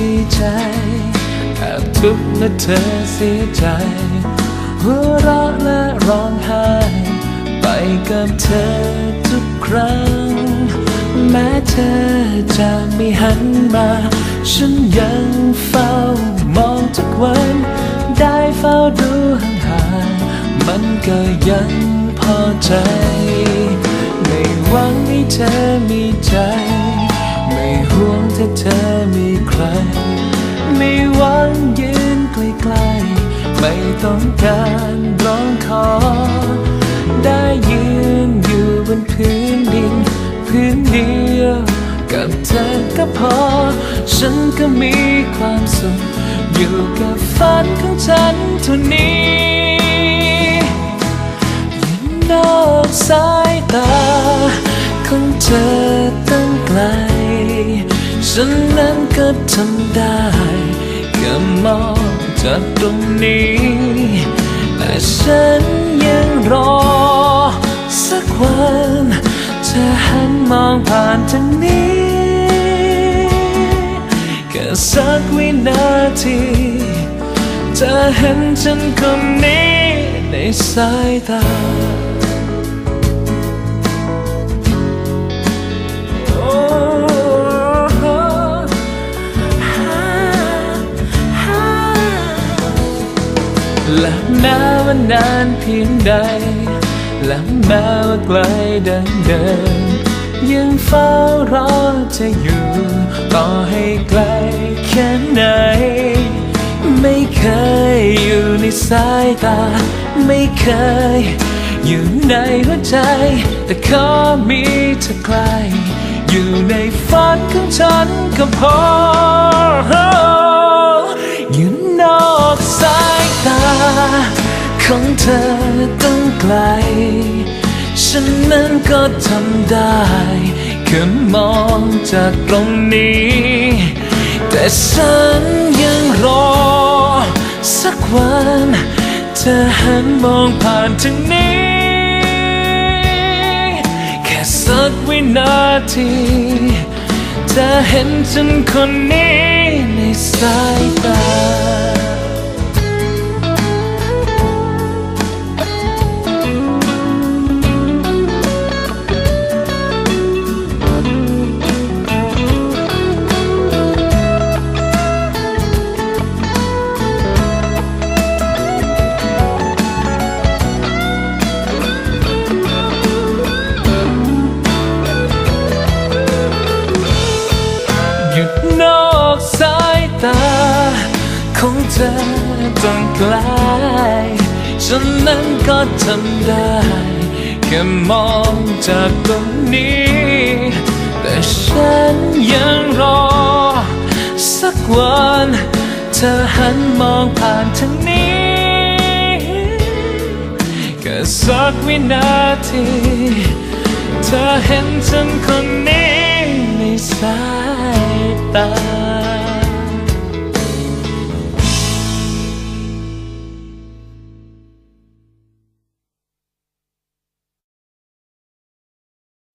ดีใจแอบทุกข์และเธอเสียใจ หัวเราะและร้องไห้ ไปกับเธอทุกครั้ง แม้เธอจะไม่หันมา ฉันยังเฝ้ามองทุกวัน ได้เฝ้าดูห่างๆมันก็ยังพอใจ ไม่หวังให้เธอมีใจ การร้องขอ ได้ยืนอยู่บนพื้นดิน พื้นเดียวกับเธอก็พอ ฉันก็มีความสุข อยู่กับฝันของฉันเท่านี้อยู่นอกสายตาของเธอตั้งไกล ฉันนั้นก็ทำได้แค่มองจากตรงนี้านทางนี้แค่สักวินาทีจะเห็นฉันคนนี้ในสายตาและแม้ว่านานเพียงใดและแม้ว่าไกลดังเดิม ยังเฝ้ารอเธอยู่ ต่อให้ไกลแค่ไหน ไม่เคยอยู่ในสายตา ไม่เคยอยู่ในหัวใจ แต่ขอมีเธอใกล้อยู่ในฝันของฉันก็พออยู่นอกสายตา ของเธอตั้งไกล ฉันนั้นก็ทำได้แค่มองจากตรงนี้ แต่ฉันยังรอ สักวันเธอหันมองผ่านทางนี้ แค่สักวินาทีเธอเห็นฉันคนนี้ในสายตา ตาของเธอจนไกลฉันนั้นก็ทำได้ แค่มองจากตรงนี้ แต่ฉันยังรอ สักวัน เธอหันมองผ่านทางนี้แค่สักวินาที เธอเห็นฉันคนนี้ในสาย